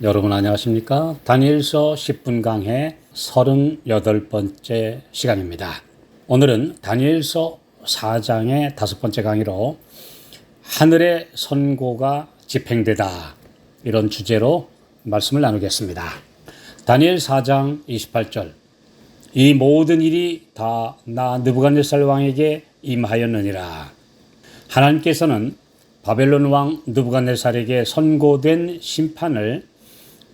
여러분 안녕하십니까? 다니엘서 10분 강해 38번째 시간입니다. 오늘은 다니엘서 4장의 다섯 번째 강의로 하늘의 선고가 집행되다 이런 주제로 말씀을 나누겠습니다. 다니엘 4장 28절 이 모든 일이 다 나 느부갓네살 왕에게 임하였느니라. 하나님께서는 바벨론 왕 느부갓네살에게 선고된 심판을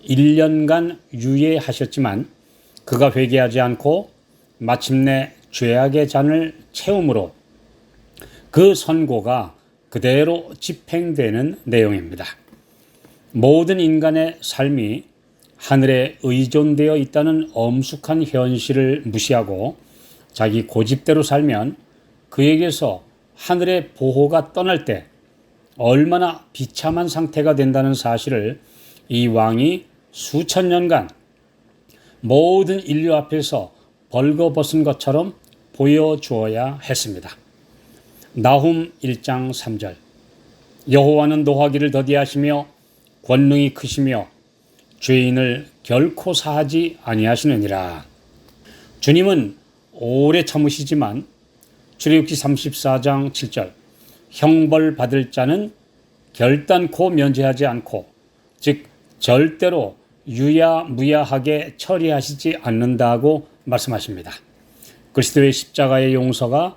1년간 유예하셨지만 그가 회개하지 않고 마침내 죄악의 잔을 채움으로 그 선고가 그대로 집행되는 내용입니다. 모든 인간의 삶이 하늘에 의존되어 있다는 엄숙한 현실을 무시하고 자기 고집대로 살면 그에게서 하늘의 보호가 떠날 때 얼마나 비참한 상태가 된다는 사실을 이 왕이 수천 년간 모든 인류 앞에서 벌거벗은 것처럼 보여주어야 했습니다. 나훔 1장 3절 여호와는 노하기를 더디하시며 권능이 크시며 죄인을 결코 사하지 아니하시느니라. 주님은 오래 참으시지만 출애굽기 34장 7절 형벌 받을 자는 결단코 면제하지 않고 즉 절대로 유야무야하게 처리하시지 않는다고 말씀하십니다. 그리스도의 십자가의 용서가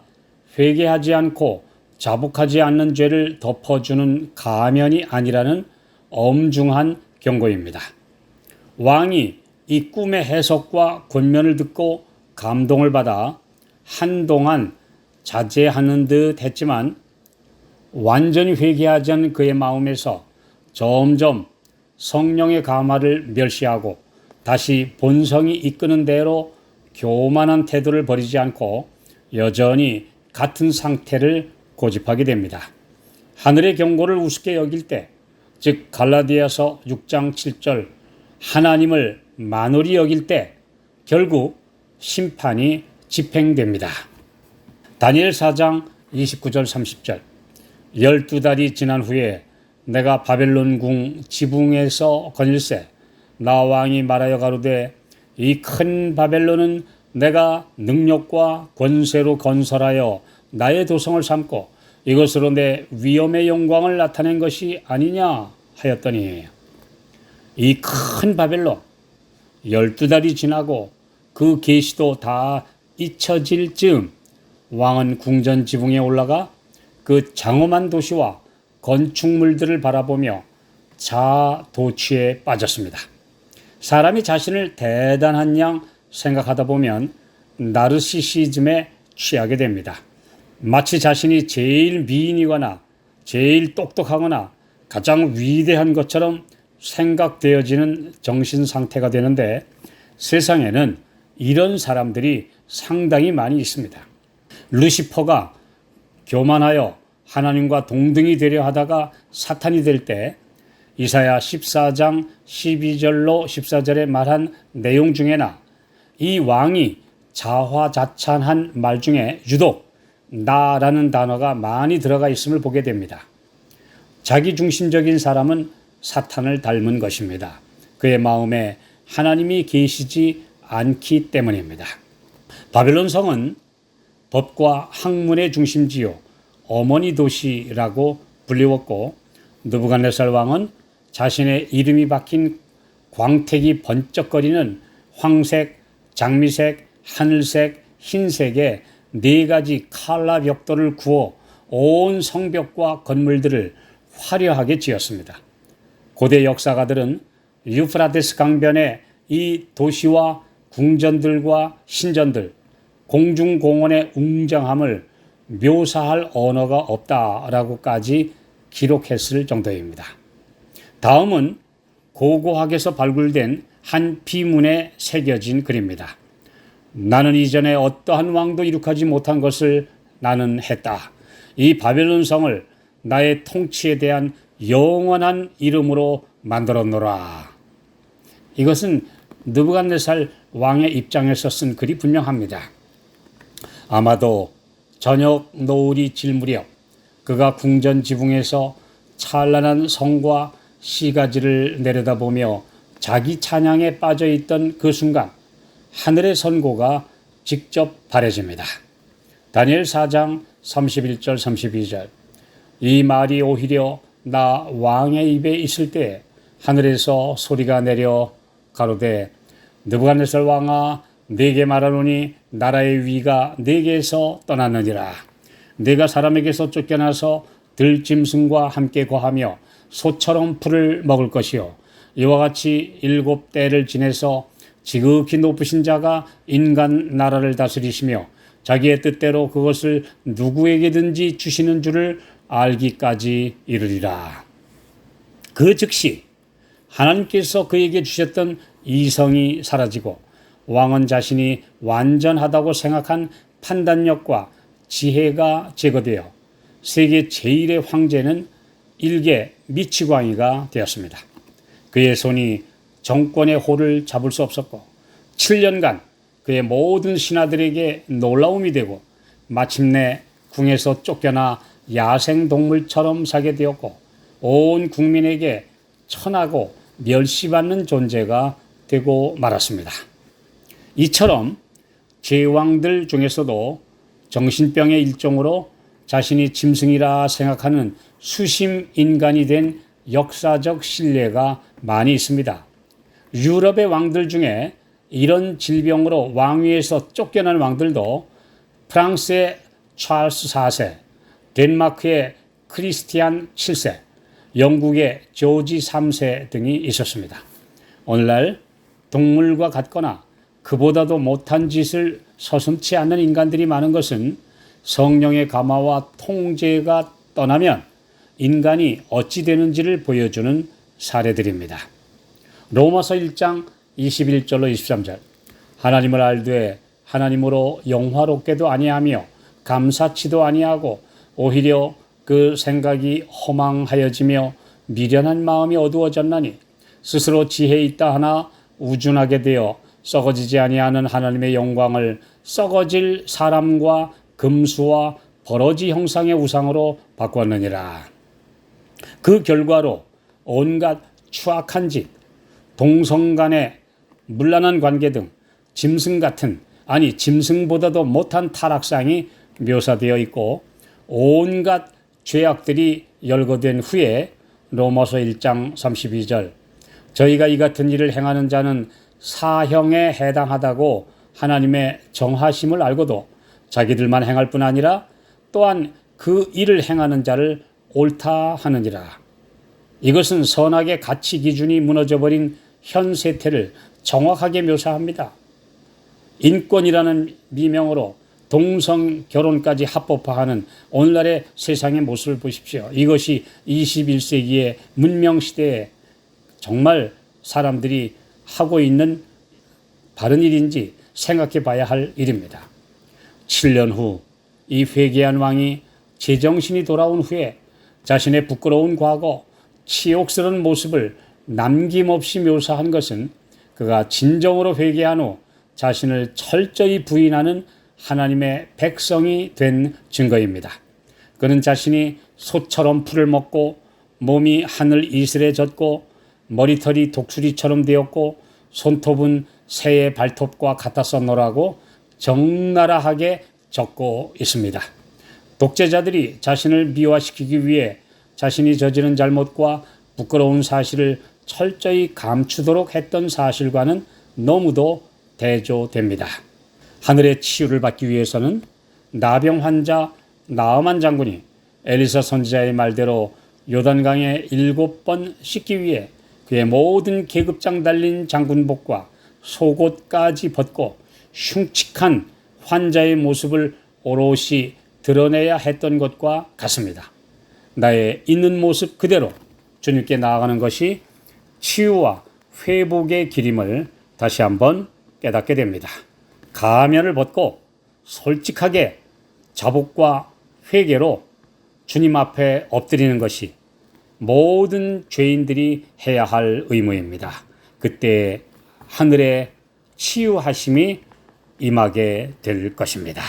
회개하지 않고 자복하지 않는 죄를 덮어주는 가면이 아니라는 엄중한 경고입니다. 왕이 이 꿈의 해석과 권면을 듣고 감동을 받아 한동안 자제하는 듯 했지만 완전히 회개하지 않은 그의 마음에서 점점 성령의 감화를 멸시하고 다시 본성이 이끄는 대로 교만한 태도를 버리지 않고 여전히 같은 상태를 고집하게 됩니다. 하늘의 경고를 우습게 여길 때, 즉 갈라디아서 6장 7절 하나님을 만홀히 여길 때 결국 심판이 집행됩니다. 다니엘 4장 29절 30절 열두 달이 지난 후에 내가 바벨론 궁 지붕에서 거닐세 나 왕이 말하여 가로되 이 큰 바벨론은 내가 능력과 권세로 건설하여 나의 도성을 삼고 이것으로 내 위엄의 영광을 나타낸 것이 아니냐 하였더니 이 큰 바벨론 열두 달이 지나고 그 계시도 다 잊혀질 즈음 왕은 궁전 지붕에 올라가 그 장엄한 도시와 건축물들을 바라보며 자도취에 빠졌습니다. 사람이 자신을 대단한 양 생각하다 보면 나르시시즘에 취하게 됩니다. 마치 자신이 제일 미인이거나 제일 똑똑하거나 가장 위대한 것처럼 생각되어지는 정신 상태가 되는데 세상에는 이런 사람들이 상당히 많이 있습니다. 루시퍼가 교만하여 하나님과 동등이 되려 하다가 사탄이 될 때 이사야 14장 12절로 14절에 말한 내용 중에나 이 왕이 자화자찬한 말 중에 유독 나라는 단어가 많이 들어가 있음을 보게 됩니다. 자기 중심적인 사람은 사탄을 닮은 것입니다. 그의 마음에 하나님이 계시지 않기 때문입니다. 바벨론 성은 법과 학문의 중심지요 어머니 도시라고 불리웠고 느부갓네살 왕은 자신의 이름이 박힌 광택이 번쩍거리는 황색, 장미색, 하늘색, 흰색의 네 가지 칼라 벽돌을 구워 온 성벽과 건물들을 화려하게 지었습니다. 고대 역사가들은 유프라테스 강변의 이 도시와 궁전들과 신전들, 공중공원의 웅장함을 묘사할 언어가 없다라고까지 기록했을 정도입니다. 다음은 고고학에서 발굴된 한 비문에 새겨진 글입니다. 나는 이전에 어떠한 왕도 이룩하지 못한 것을 나는 했다. 이 바벨론 성을 나의 통치에 대한 영원한 이름으로 만들었노라. 이것은 느부갓네살 왕의 입장에서 쓴 글이 분명합니다. 아마도 저녁 노을이 질 무렵 그가 궁전 지붕에서 찬란한 성과 시가지를 내려다보며 자기 찬양에 빠져 있던 그 순간 하늘의 선고가 직접 발해집니다. 다니엘 4장 31절 32절 이 말이 오히려 나 왕의 입에 있을 때 하늘에서 소리가 내려 가로되 느부갓네살 왕아 내게 말하노니 나라의 위가 내게서 떠났느니라 내가 사람에게서 쫓겨나서 들짐승과 함께 거하며 소처럼 풀을 먹을 것이요 이와 같이 일곱 때를 지내서 지극히 높으신 자가 인간 나라를 다스리시며 자기의 뜻대로 그것을 누구에게든지 주시는 줄을 알기까지 이르리라. 그 즉시 하나님께서 그에게 주셨던 이성이 사라지고 왕은 자신이 완전하다고 생각한 판단력과 지혜가 제거되어 세계 제일의 황제는 일개 미치광이가 되었습니다. 그의 손이 정권의 호를 잡을 수 없었고 7년간 그의 모든 신하들에게 놀라움이 되고 마침내 궁에서 쫓겨나 야생 동물처럼 살게 되었고 온 국민에게 천하고 멸시받는 존재가 되고 말았습니다. 이처럼 제왕들 중에서도 정신병의 일종으로 자신이 짐승이라 생각하는 수심 인간이 된 역사적 신뢰가 많이 있습니다. 유럽의 왕들 중에 이런 질병으로 왕위에서 쫓겨난 왕들도 프랑스의 찰스 4세, 덴마크의 크리스티안 7세, 영국의 조지 3세 등이 있었습니다. 오늘날 동물과 같거나 그보다도 못한 짓을 서슴치 않는 인간들이 많은 것은 성령의 감화와 통제가 떠나면 인간이 어찌 되는지를 보여주는 사례들입니다. 로마서 1장 21절로 23절 하나님을 알되 하나님으로 영화롭게도 아니하며 감사치도 아니하고 오히려 그 생각이 허망하여지며 미련한 마음이 어두워졌나니 스스로 지혜 있다 하나 우준하게 되어 썩어지지 아니하는 하나님의 영광을 썩어질 사람과 금수와 버러지 형상의 우상으로 바꾸었느니라. 그 결과로 온갖 추악한 짓, 동성 간의 문란한 관계 등 짐승 같은 아니 짐승보다도 못한 타락상이 묘사되어 있고 온갖 죄악들이 열거된 후에 로마서 1장 32절 저희가 이 같은 일을 행하는 자는 사형에 해당하다고 하나님의 정하심을 알고도 자기들만 행할 뿐 아니라 또한 그 일을 행하는 자를 옳다 하느니라. 이것은 선악의 가치 기준이 무너져 버린 현 세태를 정확하게 묘사합니다. 인권이라는 미명으로 동성 결혼까지 합법화하는 오늘날의 세상의 모습을 보십시오. 이것이 21세기의 문명 시대에 정말 사람들이 하고 있는 바른 일인지 생각해 봐야 할 일입니다. 7년 후 이 회개한 왕이 제정신이 돌아온 후에 자신의 부끄러운 과거, 치욕스러운 모습을 남김없이 묘사한 것은 그가 진정으로 회개한 후 자신을 철저히 부인하는 하나님의 백성이 된 증거입니다. 그는 자신이 소처럼 풀을 먹고 몸이 하늘 이슬에 젖고 머리털이 독수리처럼 되었고 손톱은 새의 발톱과 같았었노라고 적나라하게 적고 있습니다. 독재자들이 자신을 미화시키기 위해 자신이 저지른 잘못과 부끄러운 사실을 철저히 감추도록 했던 사실과는 너무도 대조됩니다. 하늘의 치유를 받기 위해서는 나병 환자 나아만 장군이 엘리사 선지자의 말대로 요단강에 일곱 번 씻기 위해 그의 모든 계급장 달린 장군복과 속옷까지 벗고 흉측한 환자의 모습을 오롯이 드러내야 했던 것과 같습니다. 나의 있는 모습 그대로 주님께 나아가는 것이 치유와 회복의 길임을 다시 한번 깨닫게 됩니다. 가면을 벗고 솔직하게 자복과 회개로 주님 앞에 엎드리는 것이 모든 죄인들이 해야 할 의무입니다. 그때 하늘의 치유하심이 임하게 될 것입니다.